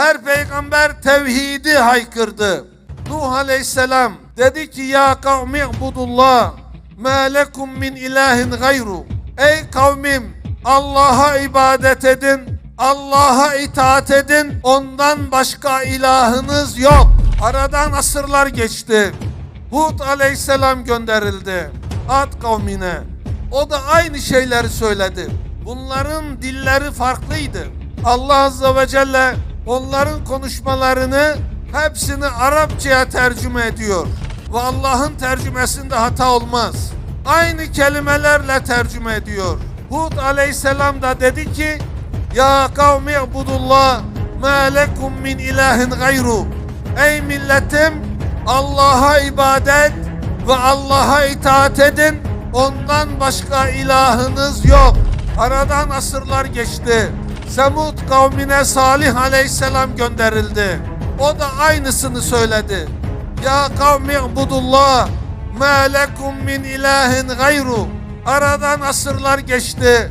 Her peygamber tevhidi haykırdı. Nuh aleyhisselam dedi ki ya kavmi ibudullah ma lekum min ilahin gayru. Ey kavmim Allah'a ibadet edin. Allah'a itaat edin. Ondan başka ilahınız yok. Aradan asırlar geçti. Hud aleyhisselam gönderildi. Ad kavmine. O da aynı şeyleri söyledi. Bunların dilleri farklıydı. Allah azze ve celle onların konuşmalarını hepsini Arapçaya tercüme ediyor. Ve Allah'ın tercümesinde hata olmaz. Aynı kelimelerle tercüme ediyor. Hud aleyhisselam da dedi ki Ya kavmi ibudullah ma lekum min ilahin gayru Ey milletim Allah'a ibadet ve Allah'a itaat edin. Ondan başka ilahınız yok. Aradan asırlar geçti. Semud kavmine Salih aleyhisselam gönderildi. O da aynısını söyledi. Ya kavmi ibudullah ma lekum min ilahin gayru. Aradan asırlar geçti.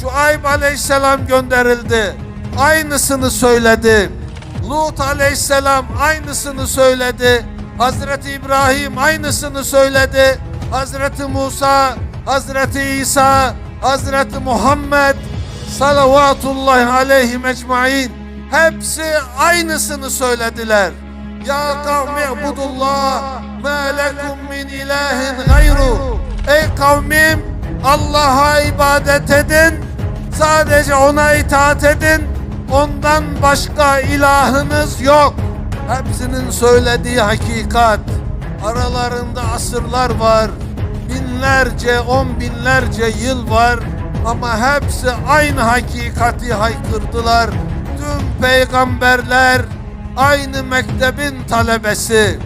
Şuayb aleyhisselam gönderildi. Aynısını söyledi. Lut aleyhisselam aynısını söyledi. Hazreti İbrahim aynısını söyledi. Hazreti Musa, Hazreti İsa, Hazreti Muhammed salavatullahi aleyhi ecmain hepsi aynısını söylediler. Ya kavmi ibudullah ma lekum min ilahin gayru. Ey kavmim Allah'a ibadet edin. Sadece ona itaat edin. Ondan başka ilahınız yok. Hepsinin söylediği hakikat. Aralarında asırlar var. Binlerce, on binlerce yıl var. Ama hepsi aynı hakikati haykırdılar. Tüm peygamberler aynı mektebin talebesi.